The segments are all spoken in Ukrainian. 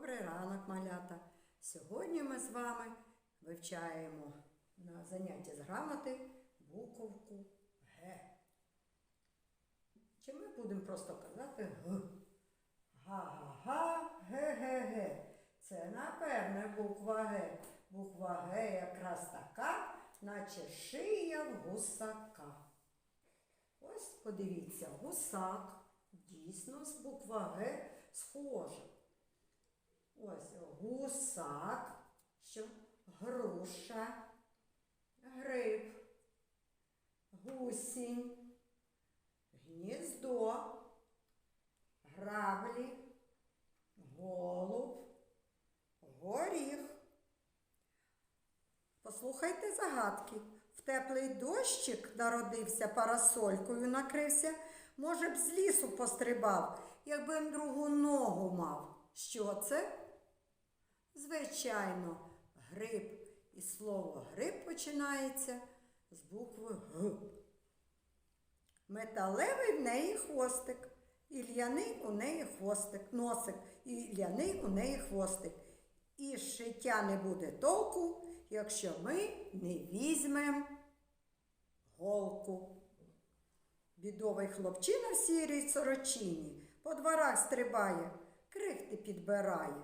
Добрий ранок, малята! Сьогодні ми з вами вивчаємо на занятті з грамоти буковку Г. Чи ми будемо просто казати Г? Га-га-га, ге-ге-ге. Це напевне буква Г. Буква Г якраз така, наче шия в гусака. Ось подивіться, гусак дійсно з буква Г схожа. Ось гусак, що груша, гриб, гусінь, гніздо, граблі, голуб, горіх. Послухайте загадки. В теплий дощик народився парасолькою накрився, може б з лісу пострибав, якби другу ногу мав. Що це? Звичайно, гриб. І слово гриб починається з букви Г. Металевий в неї хвостик, і ляний у неї хвостик, носик, і ляний у неї хвостик. І шиття не буде толку, якщо ми не візьмемо голку. Бідовий хлопчина в сірій сорочині по дворах стрибає, крихти підбирає.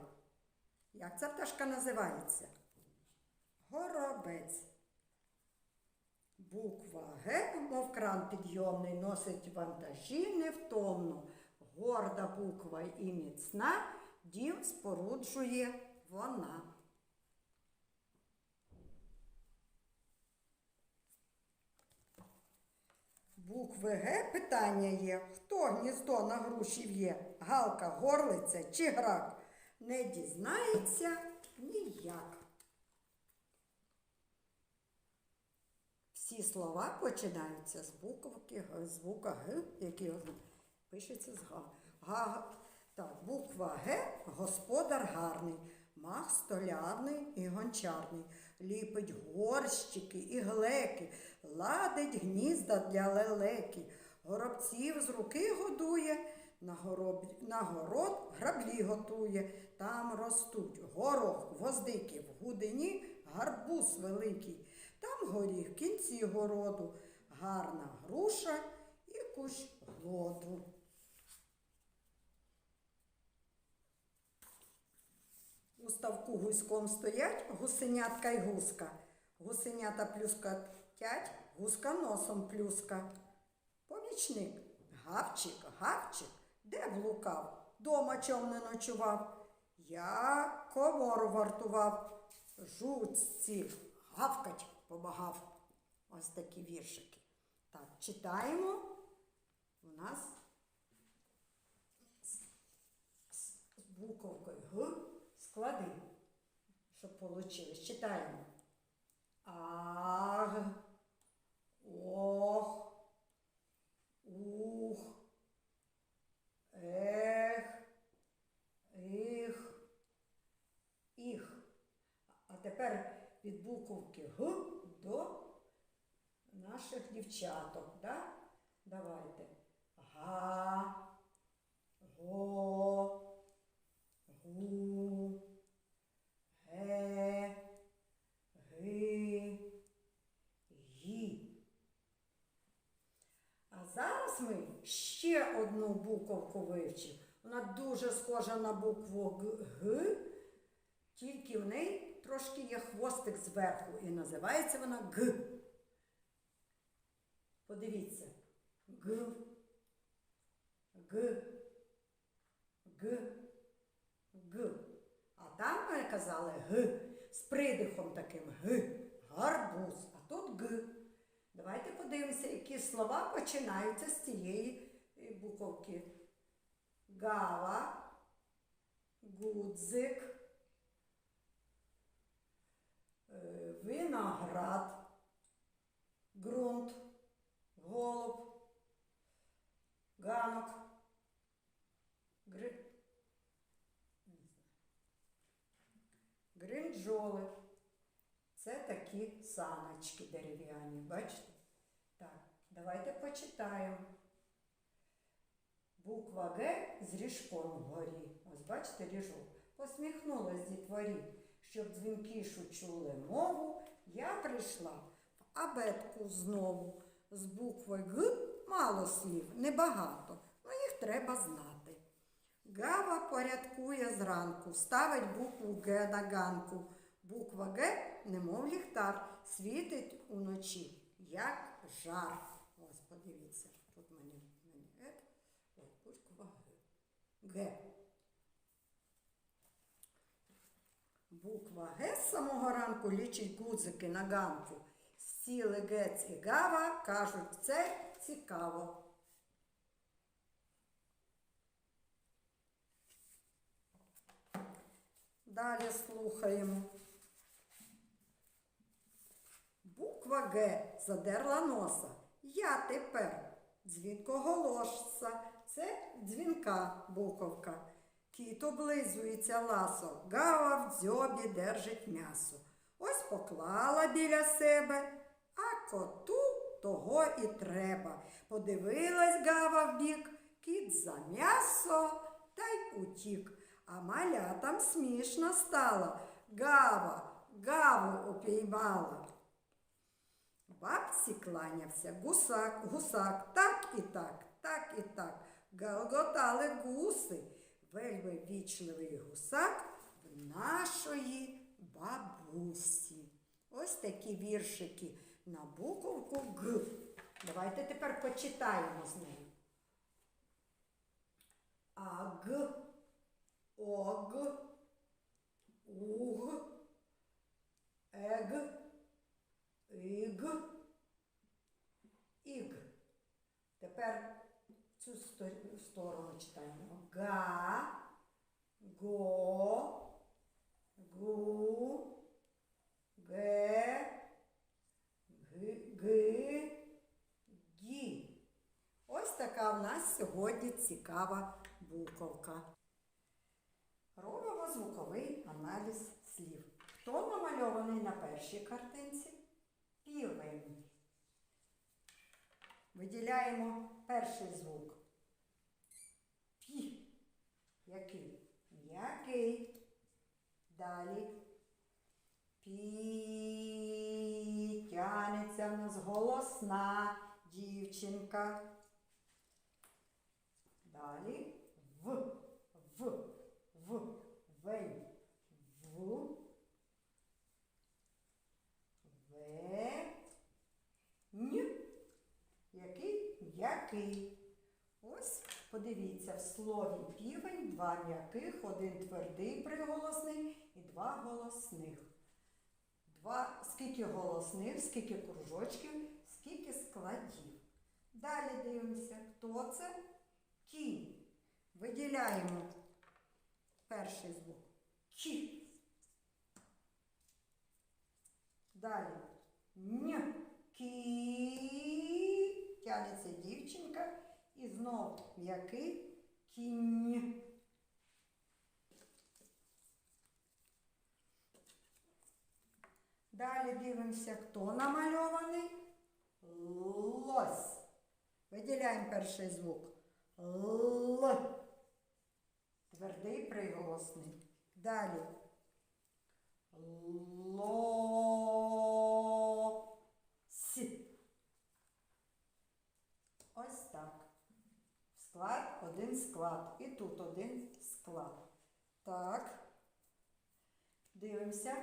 Як ця пташка називається? Горобець. Буква Г, мов кран підйомний, носить вантажі невтомно. Горда буква і міцна, дім споруджує вона. Букви Г питання є. Хто гніздо на груші в'є? Галка, горлиця чи грак? Не дізнається ніяк. Всі слова починаються з буковки звука Г, який пишеться з Г. Га. Так, буква Г господар гарний, мах столярний і гончарний, ліпить горщики і глеки, ладить гнізда для лелеки, горобців з руки годує, на, город граблі готує, там ростуть горох, гвоздики, в гудині гарбуз великий, там горіх в кінці городу, гарна груша і кущ глоду. У ставку гуськом стоять гусенятка й гуска. Гусенята плюскатять, гуска носом плюска. Помічник, гавчик, гавчик, де блукав, дома чом не ночував. Я комору вартував, жуцці гавкать помагав. Ось такі віршики. Так, читаємо. У нас з буковкою Г склади, щоб получилось. Читаємо. Аг, ох, ех, их, їх. А тепер від буковки Г до наших дівчаток. Да? Давайте. Га, го, гу, ге, ги, гі. А зараз ми ще одну буковку вивчимо. Вона дуже схожа на букву Г, тільки в неї трошки є хвостик зверху і називається вона Г. Подивіться. Г. Г. Г. Г. А там ми казали Г з придихом таким Г. Гарбуз. А тут Г. Давайте подивимося, які слова починаються з цієї буковки. Гава, гудзик, е, виноград, ґрунт, голуб, ганок, гри... гринджоли. Це такі саночки дерев'яні, бачите? Так, давайте почитаємо. Буква Г з ріжком вгорі. Ось бачите ріжок. посміхнулась дітворі, щоб дзвінкішу чули мову, я прийшла в абетку знову. З букви Г мало слів, небагато, ну їх треба знати. Гава порядкує зранку, ставить букву Г на ганку. Буква Г, немов ліхтар, світить уночі, як жар. Ось, подивіться, тут мені, мені Г, буква Г. Г. Буква Г з самого ранку лічить гудзики на ганку. Сіли Гець і Гава кажуть, це цікаво. Далі слухаємо. Буква Г задерла носа. Я тепер дзвінкоголошця. Це дзвінка буковка. Кіт облизується ласо, гава в дзьобі держить м'ясо. Ось поклала біля себе, а коту того і треба. Подивилась гава вбік, кіт за м'ясо та й утік. А малятам смішно стало. Гава, гаву упіймала. Бабці кланявся гусак, гусак, так і так, так і так. Галготали гуси. Вельми вічливий гусак в нашої бабусі. Ось такі віршики на буковку Г. Давайте тепер почитаємо з нею. Аг, ог, уг, ег, Іг. Іг. Тепер сторону читаємо. Га, го, гу, ге, ги, гі. Ось така в нас сьогодні цікава буковка. Робимо звуковий аналіз слів. Хто намальований на першій картинці? Півень. Виділяємо перший звук. Який? М'який. Далі. Пі. Тянеться в нас голосна дівчинка. Далі. В. В. В. Вень. В. В. Н. Який? М'який. Подивіться, в слові півень два м'яких, один твердий приголосний і два голосних. Два, скільки голосних, скільки кружочків, скільки складів. Далі дивимося, хто це? Кінь. Виділяємо перший звук. Кі. Далі. Н. Кі. Тянеться дівчинка. І знов м'який кінь. Далі дивимося, хто намальований. Лось. Виділяємо перший звук. Л. Твердий приголосний. Далі. Ло. Сі. Ось так. Склад один склад. І тут один склад. Так. Дивимося,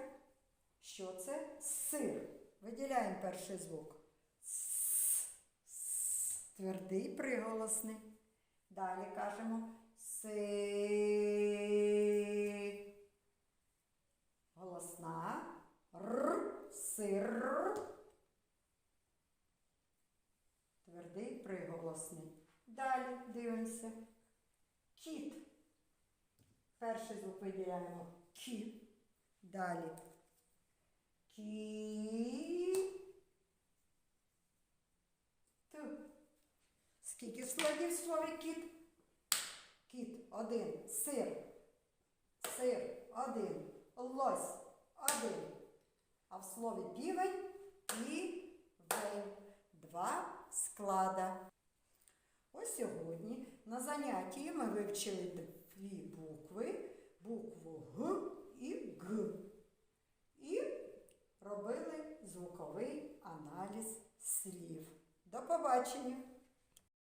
що це сир. Виділяємо перший звук. С. Твердий приголосний. Далі кажемо си. Голосна. Р. Сир. Твердий приголосний. Далі дивимося. Кіт. Перший звук виділяємо кі. Далі. Кі. Т. Скільки складів в слові кіт? Кіт один. Сир. Сир один. Лось один. А в слові півень і вень. Два склада. Ось сьогодні на занятті ми вивчили дві букву Г і Г. І робили звуковий аналіз слів. До побачення!